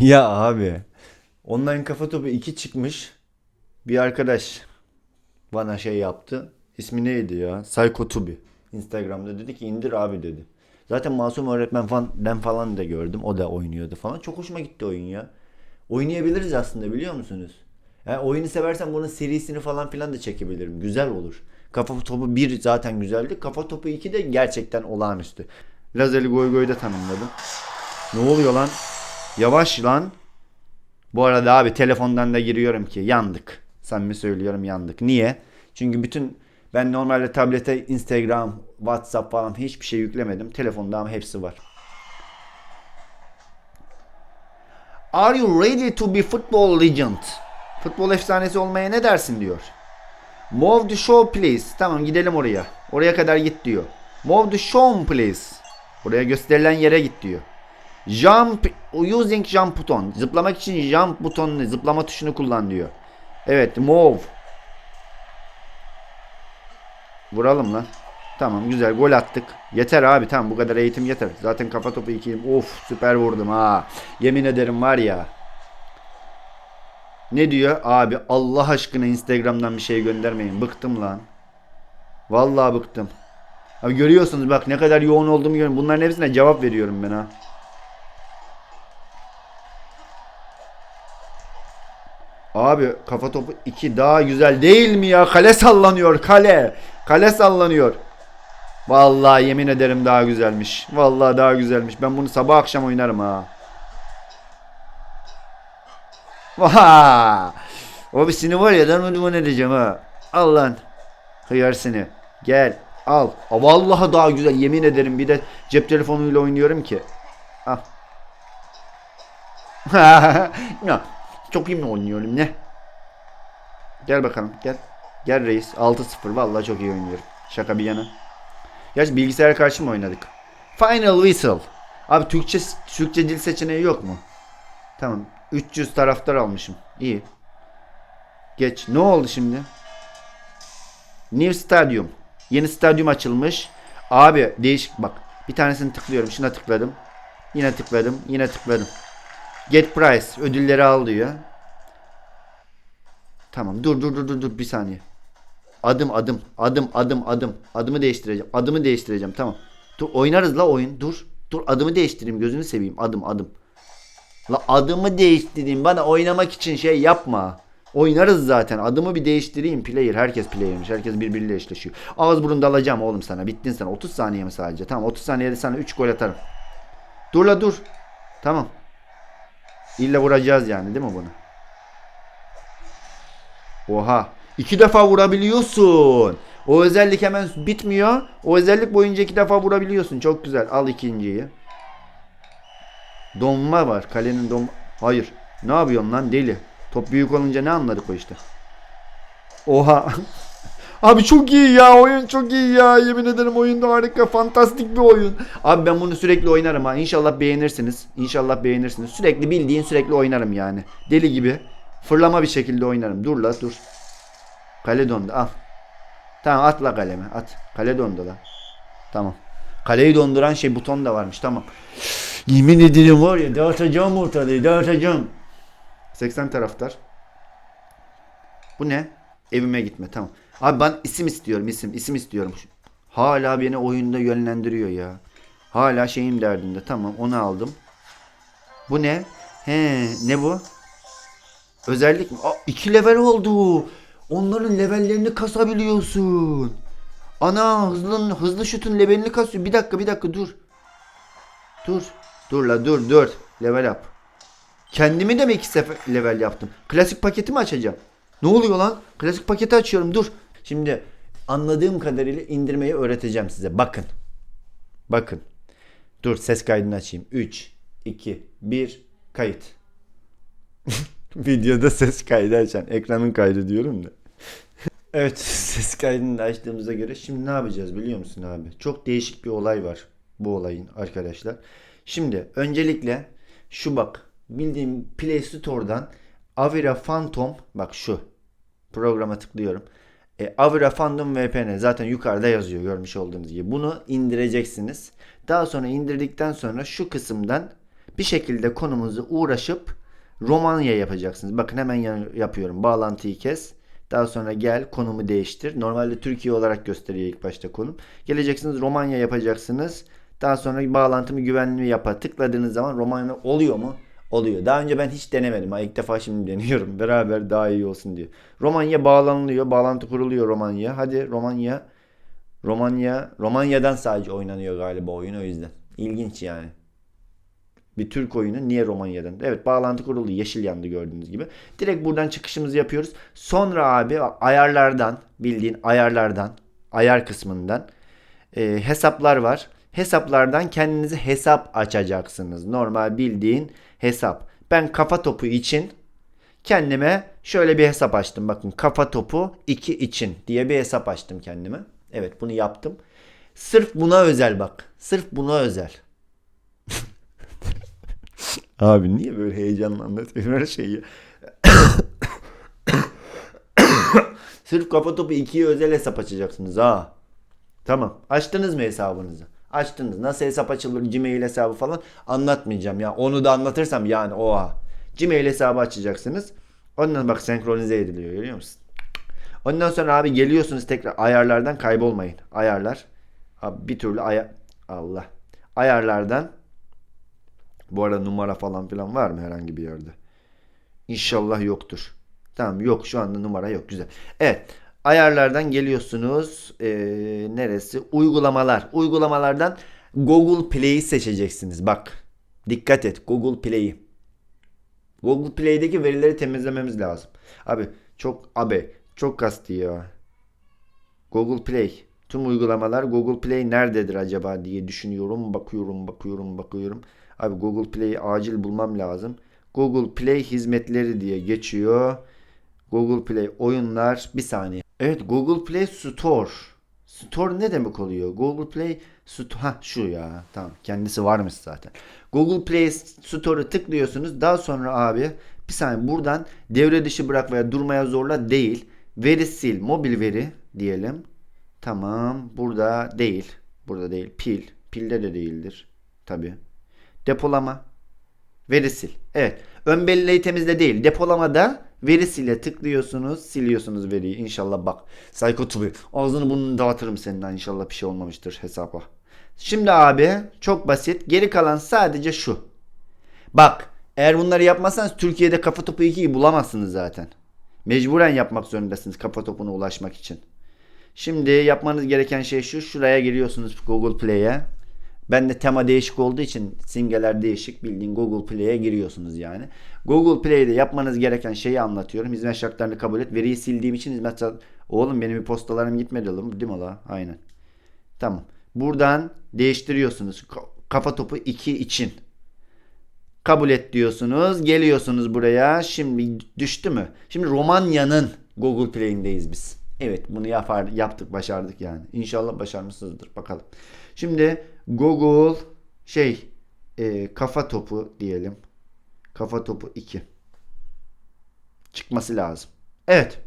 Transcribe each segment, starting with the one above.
Ya abi. Online kafa topu 2 çıkmış. Bir arkadaş bana şey yaptı. İsmi neydi ya? Psycho Tubi. Instagram'da dedi ki indir abi dedi. Zaten Masum öğretmen falan, falan da gördüm. O da oynuyordu falan. Çok hoşuma gitti oyun ya. Oynayabiliriz aslında biliyor musunuz? Yani oyunu seversen bunun serisini falan filan da çekebilirim. Güzel olur. Kafa topu 1 zaten güzeldi. Kafa topu 2 de gerçekten olağanüstü. Lazerli Goy Goy'da tanımladım. Ne oluyor lan? Yavaş lan. Bu arada abi telefondan da giriyorum ki yandık. Samimi söylüyorum yandık. Niye? Çünkü bütün ben normalde tablete Instagram, WhatsApp falan hiçbir şey yüklemedim. Telefonda ama hepsi var. Are you ready to be football legend? Futbol efsanesi olmaya ne dersin diyor. Move the show please. Tamam gidelim oraya. Oraya kadar git diyor. Move the show please. Buraya gösterilen yere git diyor. Jump using jump buton. Zıplamak için jump butonunu, zıplama tuşunu kullan diyor. Evet, move. Vuralım lan. Tamam güzel gol attık. Yeter abi tamam bu kadar eğitim yeter. Zaten kafa topu 2. Of süper vurdum ha. Yemin ederim var ya. Ne diyor? Abi Allah aşkına Instagram'dan bir şey göndermeyin. Bıktım lan. Vallahi bıktım. Abi görüyorsunuz bak ne kadar yoğun olduğumu görüyorum. Bunların hepsine cevap veriyorum ben ha. Abi kafa topu 2 daha güzel değil mi ya? Kale sallanıyor kale. Kale sallanıyor. Vallahi yemin ederim daha güzelmiş. Vallahi daha güzelmiş. Ben bunu sabah akşam oynarım ha. Vaha! O bir seni var ya darmadağın edeceğim ha. Al lan. Hıyar seni. Gel. Al. Aa, vallahi daha güzel. Yemin ederim bir de cep telefonuyla oynuyorum ki. Al. ne? Çok iyi mi oynuyorum ne? Gel bakalım gel. Gel reis. 6-0 vallahi çok iyi oynuyorum. Şaka bir yana. Gerçi bilgisayara karşı mı oynadık? Final Whistle. Abi Türkçe Türkçe dil seçeneği yok mu? Tamam. 300 taraftar almışım. İyi. Geç. Ne oldu şimdi? New Stadium. Yeni stadyum açılmış. Abi değişik bak. Bir tanesini tıklıyorum. Şuna tıkladım. Yine tıkladım. Yine tıkladım. Get price. Ödülleri al diyor. Tamam. Dur dur dur dur dur bir saniye. Adım adım adım adım adım. Adımı değiştireceğim. Adımı değiştireceğim. Tamam. Dur oynarız la oyun. Dur. Dur adımı değiştireyim. Gözünü seveyim. Adım adım. La adımı değiştireyim. Bana oynamak için şey yapma. Oynarız zaten. Adımı bir değiştireyim. Player. Herkes playermiş. Herkes birbiriyle eşleşiyor. Ağız burun dalacağım oğlum sana. Bittin sen. 30 saniye mi sadece? Tamam 30 saniyede sana 3 gol atarım. Dur la dur. Tamam. İlla vuracağız yani değil mi bunu? Oha. İki defa vurabiliyorsun. O özellik hemen bitmiyor. O özellik boyunca iki defa vurabiliyorsun. Çok güzel. Al ikinciyi. Donma var. Kalenin don... Hayır. Ne yapıyorsun lan deli? Top büyük olunca ne anladık o işte. Oha. Abi çok iyi ya. Oyun çok iyi ya. Yemin ederim oyunda harika. Fantastik bir oyun. Abi ben bunu sürekli oynarım ha. İnşallah beğenirsiniz. İnşallah beğenirsiniz. Sürekli bildiğin sürekli oynarım yani. Deli gibi. Fırlama bir şekilde oynarım. Dur la dur. Kale dondu al. Tamam at la kalemi at. Kale dondu la. Tamam. Kaleyi donduran şey buton da varmış tamam. Yemin ederim var ya dağıtacağım ortalığı dağıtacağım. 80 taraftar. Bu ne? Evime gitme tamam. Abi ben isim istiyorum isim isim istiyorum. Hala beni oyunda yönlendiriyor ya. Hala şeyim derdinde tamam onu aldım. Bu ne? He ne bu? Özellik mi? Aa, iki level oldu. Onların levellerini kasabiliyorsun. Ana hızlı hızlı şutun levelini kasıyor. Bir dakika bir dakika dur. Dur. Dur la dur dur. Level up. Kendimi de mi iki sefer level yaptım? Klasik paketi mi açacağım? Ne oluyor lan? Klasik paketi açıyorum dur. Şimdi anladığım kadarıyla indirmeyi öğreteceğim size. Bakın. Bakın. Dur ses kaydını açayım. 3, 2, 1, kayıt. Videoda ses kaydı açan. Ekranın kaydı diyorum da. evet ses kaydını da açtığımıza göre şimdi ne yapacağız biliyor musun abi? Çok değişik bir olay var bu olayın arkadaşlar. Şimdi öncelikle şu bak bildiğim Play Store'dan Avira Phantom bak şu programa tıklıyorum. E, Avira Phantom VPN zaten yukarıda yazıyor görmüş olduğunuz gibi. Bunu indireceksiniz. Daha sonra indirdikten sonra şu kısımdan bir şekilde konumuzu uğraşıp Romanya yapacaksınız. Bakın hemen ya- yapıyorum. Bağlantıyı kes. Daha sonra gel konumu değiştir. Normalde Türkiye olarak gösteriyor ilk başta konum. Geleceksiniz Romanya yapacaksınız. Daha sonra bağlantımı güvenli yapa tıkladığınız zaman Romanya oluyor mu? Oluyor. Daha önce ben hiç denemedim. İlk defa şimdi deniyorum. Beraber daha iyi olsun diye. Romanya bağlanılıyor. Bağlantı kuruluyor Romanya. Hadi Romanya. Romanya. Romanya'dan sadece oynanıyor galiba oyun o yüzden. İlginç yani. Bir Türk oyunu niye Romanya'dan? Evet bağlantı kuruldu. Yeşil yandı gördüğünüz gibi. Direkt buradan çıkışımızı yapıyoruz. Sonra abi ayarlardan bildiğin ayarlardan ayar kısmından e, hesaplar var. Hesaplardan kendinize hesap açacaksınız. Normal bildiğin hesap. Ben kafa topu için kendime şöyle bir hesap açtım. Bakın kafa topu 2 için diye bir hesap açtım kendime. Evet bunu yaptım. Sırf buna özel bak. Sırf buna özel. Abi niye böyle heyecanla anlatıyorum her şeyi? Sırf kafa topu 2'ye özel hesap açacaksınız ha. Tamam. Açtınız mı hesabınızı? Açtınız. Nasıl hesap açılır? Gmail hesabı falan anlatmayacağım ya. Onu da anlatırsam yani oha. Gmail hesabı açacaksınız. Ondan bak senkronize ediliyor görüyor musun? Ondan sonra abi geliyorsunuz tekrar ayarlardan kaybolmayın. Ayarlar. Abi bir türlü aya Allah. Ayarlardan bu arada numara falan filan var mı herhangi bir yerde? İnşallah yoktur. Tamam yok şu anda numara yok güzel. Evet ayarlardan geliyorsunuz. Ee, neresi? Uygulamalar. Uygulamalardan Google Play'i seçeceksiniz. Bak dikkat et Google Play'i. Google Play'deki verileri temizlememiz lazım. Abi çok abi çok kastı ya. Google Play. Tüm uygulamalar Google Play nerededir acaba diye düşünüyorum. Bakıyorum, bakıyorum, bakıyorum. Abi Google Play'i acil bulmam lazım. Google Play hizmetleri diye geçiyor. Google Play oyunlar. Bir saniye. Evet Google Play Store. Store ne demek oluyor? Google Play Store. Ha şu ya. Tamam. Kendisi varmış zaten. Google Play Store'u tıklıyorsunuz. Daha sonra abi bir saniye buradan devre dışı bırak veya durmaya zorla değil. Veri sil. Mobil veri diyelim. Tamam. Burada değil. Burada değil. Pil. Pilde de değildir. Tabi. Depolama. Veri sil. Evet. Ön belleği temizle değil. Depolamada veri sile tıklıyorsunuz. Siliyorsunuz veriyi. İnşallah bak. Psycho Tubi. Ağzını burnunu dağıtırım senden. İnşallah bir şey olmamıştır hesaba. Şimdi abi çok basit. Geri kalan sadece şu. Bak. Eğer bunları yapmazsanız Türkiye'de kafa topu 2'yi bulamazsınız zaten. Mecburen yapmak zorundasınız kafa topuna ulaşmak için. Şimdi yapmanız gereken şey şu. Şuraya giriyorsunuz Google Play'e. Ben de tema değişik olduğu için simgeler değişik. Bildiğin Google Play'e giriyorsunuz yani. Google Play'de yapmanız gereken şeyi anlatıyorum. Hizmet şartlarını kabul et. Veriyi sildiğim için hizmet şart- Oğlum benim bir postalarım gitmedi oğlum. Değil mi la? Aynen. Tamam. Buradan değiştiriyorsunuz. Ka- Kafa topu 2 için. Kabul et diyorsunuz. Geliyorsunuz buraya. Şimdi düştü mü? Şimdi Romanya'nın Google Play'indeyiz biz. Evet bunu yapar, yaptık başardık yani. İnşallah başarmışsınızdır bakalım. Şimdi Google şey e, kafa topu diyelim. Kafa topu 2. Çıkması lazım. Evet.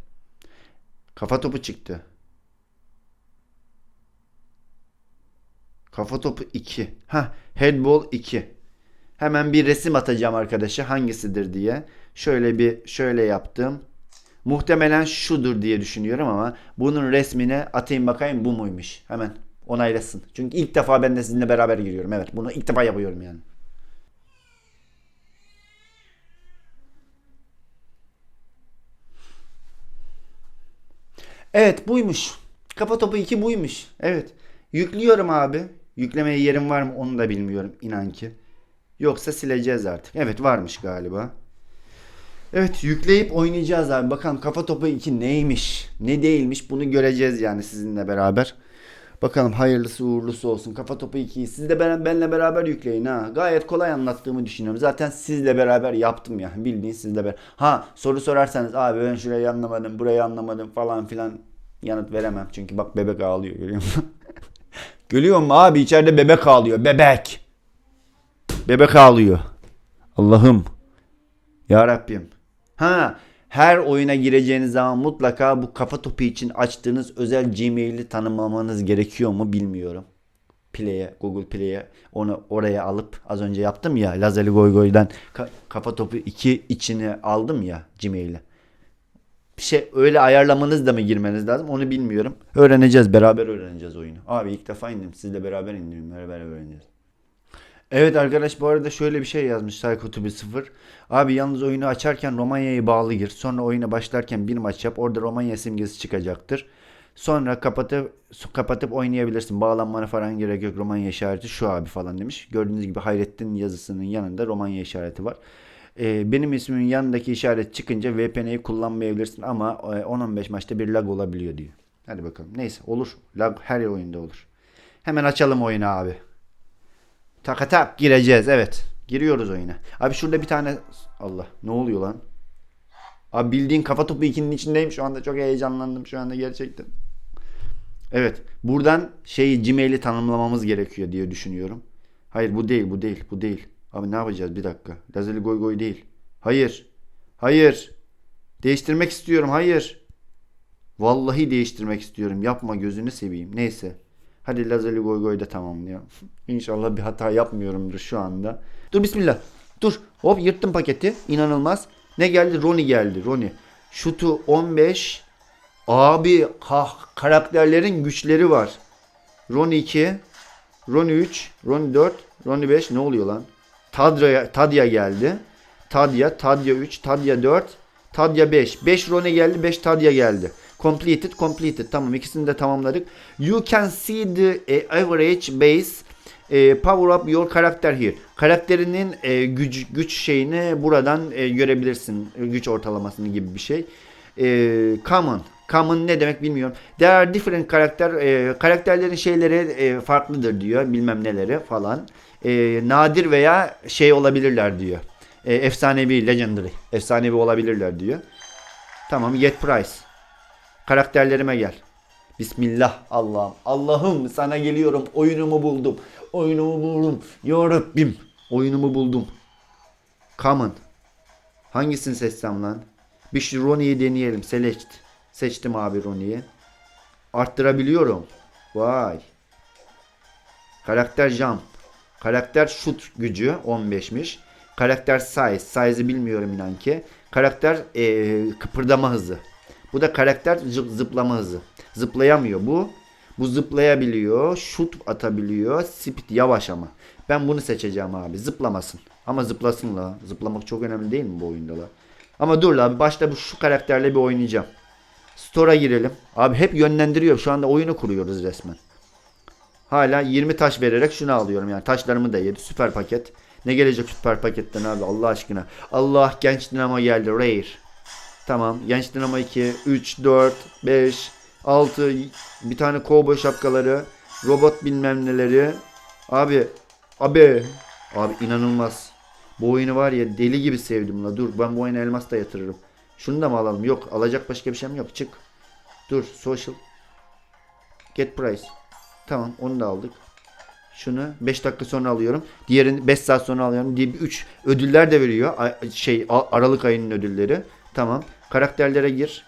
Kafa topu çıktı. Kafa topu 2. Ha, headball 2. Hemen bir resim atacağım arkadaşa hangisidir diye. Şöyle bir şöyle yaptım. Muhtemelen şudur diye düşünüyorum ama bunun resmine atayım bakayım bu muymuş. Hemen onaylasın. Çünkü ilk defa ben de sizinle beraber giriyorum. Evet bunu ilk defa yapıyorum yani. Evet buymuş. Kafa topu 2 buymuş. Evet. Yüklüyorum abi. Yüklemeye yerim var mı onu da bilmiyorum inan ki. Yoksa sileceğiz artık. Evet varmış galiba. Evet yükleyip oynayacağız abi. Bakalım kafa topu 2 neymiş? Ne değilmiş? Bunu göreceğiz yani sizinle beraber. Bakalım hayırlısı uğurlusu olsun. Kafa topu 2'yi siz de ben, benle beraber yükleyin ha. Gayet kolay anlattığımı düşünüyorum. Zaten sizle beraber yaptım ya. Bildiğin sizle beraber. Ha soru sorarsanız abi ben şurayı anlamadım, burayı anlamadım falan filan yanıt veremem. Çünkü bak bebek ağlıyor görüyor musun? Görüyor musun abi içeride bebek ağlıyor. Bebek. Bebek ağlıyor. Allah'ım. Ya Rabbim. Ha, her oyuna gireceğiniz zaman mutlaka bu kafa topu için açtığınız özel Gmail'i tanımlamanız gerekiyor mu bilmiyorum. Play'e, Google Play'e onu oraya alıp az önce yaptım ya Lazeli Goy Goy'dan ka- kafa topu 2 içine aldım ya Gmail'e. Bir şey öyle ayarlamanız da mı girmeniz lazım onu bilmiyorum. Öğreneceğiz beraber öğreneceğiz oyunu. Abi ilk defa indim sizle beraber indim beraber öğreneceğiz. Evet arkadaş bu arada şöyle bir şey yazmış Psycho to be 0. Abi yalnız oyunu açarken Romanya'yı bağlı gir. Sonra oyuna başlarken bir maç yap. Orada Romanya simgesi çıkacaktır. Sonra kapatıp kapatıp oynayabilirsin. Bağlanmana falan gerek yok. Romanya işareti şu abi falan demiş. Gördüğünüz gibi Hayrettin yazısının yanında Romanya işareti var. Ee, benim ismimin yanındaki işaret çıkınca VPN'yi kullanmayabilirsin ama e, 10-15 maçta bir lag olabiliyor diyor. Hadi bakalım. Neyse olur. Lag her oyunda olur. Hemen açalım oyunu abi. Taka tak gireceğiz evet. Giriyoruz oyuna. Abi şurada bir tane Allah ne oluyor lan? Abi bildiğin kafa topu ikinin içindeyim şu anda çok heyecanlandım şu anda gerçekten. Evet buradan şeyi Gmail'i tanımlamamız gerekiyor diye düşünüyorum. Hayır bu değil bu değil bu değil. Abi ne yapacağız bir dakika. Lazeli goy goy değil. Hayır. Hayır. Değiştirmek istiyorum hayır. Vallahi değiştirmek istiyorum. Yapma gözünü seveyim. Neyse. Hadi Lazeli Goy Goy da tamamlıyor. İnşallah bir hata yapmıyorumdur şu anda. Dur bismillah. Dur. Hop yırttım paketi. İnanılmaz. Ne geldi? Roni geldi. Roni. Şutu 15. Abi ha, karakterlerin güçleri var. Roni 2. Roni 3. Roni 4. Roni 5. Ne oluyor lan? Tadya, Tadya geldi. Tadya, Tadya 3, Tadya 4, Tadya 5. 5 Roni geldi, 5 Tadya geldi. Completed, completed. Tamam ikisini de tamamladık. You can see the eh, average base eh, power up your character here. Karakterinin eh, güç güç şeyini buradan eh, görebilirsin. Güç ortalamasını gibi bir şey. Eh, common. Common ne demek bilmiyorum. There are different karakter eh, karakterlerin şeyleri eh, farklıdır diyor. Bilmem neleri falan. Eh, nadir veya şey olabilirler diyor. Eh, efsanevi, legendary. Efsanevi olabilirler diyor. Tamam, get price. Karakterlerime gel. Bismillah Allah'ım. Allah'ım sana geliyorum. Oyunumu buldum. Oyunumu buldum. Ya Rabbim. Oyunumu buldum. Common. Hangisini seçsem lan? Bir şu Ronnie'yi deneyelim. Select. Seçtim abi Ronnie'yi. Arttırabiliyorum. Vay. Karakter jump. Karakter shoot gücü 15'miş. Karakter size. Size'ı bilmiyorum inan ki. Karakter eee, kıpırdama hızı. Bu da karakter zı- zıplama hızı. Zıplayamıyor bu. Bu zıplayabiliyor. Şut atabiliyor. Speed yavaş ama. Ben bunu seçeceğim abi. Zıplamasın. Ama zıplasın la. Zıplamak çok önemli değil mi bu oyunda la? Ama dur la. Başta bu şu karakterle bir oynayacağım. Store'a girelim. Abi hep yönlendiriyor. Şu anda oyunu kuruyoruz resmen. Hala 20 taş vererek şunu alıyorum yani. Taşlarımı da yedi. Süper paket. Ne gelecek süper paketten abi Allah aşkına. Allah genç dinamo geldi. Rare. Tamam. Genç dinamo 2, 3, 4, 5, 6. Bir tane kovboy şapkaları. Robot bilmem neleri. Abi. Abi. Abi inanılmaz. Bu oyunu var ya deli gibi sevdim la. Dur ben bu oyuna elmas da yatırırım. Şunu da mı alalım? Yok. Alacak başka bir şeyim yok. Çık. Dur. Social. Get price. Tamam onu da aldık. Şunu 5 dakika sonra alıyorum. Diğerini 5 saat sonra alıyorum. Diye 3 ödüller de veriyor. Şey Aralık ayının ödülleri. Tamam. Karakterlere gir.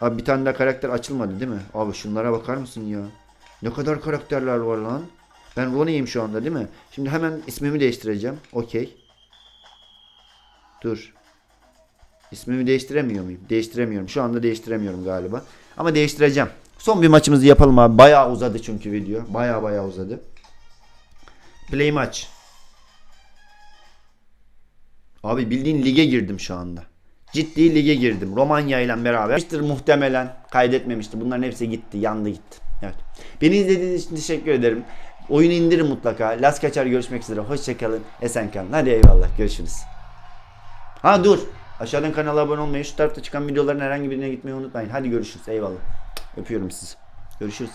Abi bir tane daha karakter açılmadı değil mi? Abi şunlara bakar mısın ya? Ne kadar karakterler var lan? Ben Ronnie'yim şu anda değil mi? Şimdi hemen ismimi değiştireceğim. Okey. Dur. İsmimi değiştiremiyor muyum? Değiştiremiyorum. Şu anda değiştiremiyorum galiba. Ama değiştireceğim. Son bir maçımızı yapalım abi. Bayağı uzadı çünkü video. Bayağı bayağı uzadı. Play maç. Abi bildiğin lige girdim şu anda. Ciddi lige girdim. Romanya ile beraber. Muhtemelen kaydetmemişti. Bunların hepsi gitti. Yandı gitti. Evet. Beni izlediğiniz için teşekkür ederim. Oyunu indirin mutlaka. Las Kaçar görüşmek üzere. Hoşçakalın. Esen kalın. Hadi eyvallah. Görüşürüz. Ha dur. Aşağıdan kanala abone olmayı, şu tarafta çıkan videoların herhangi birine gitmeyi unutmayın. Hadi görüşürüz. Eyvallah. Öpüyorum sizi. Görüşürüz.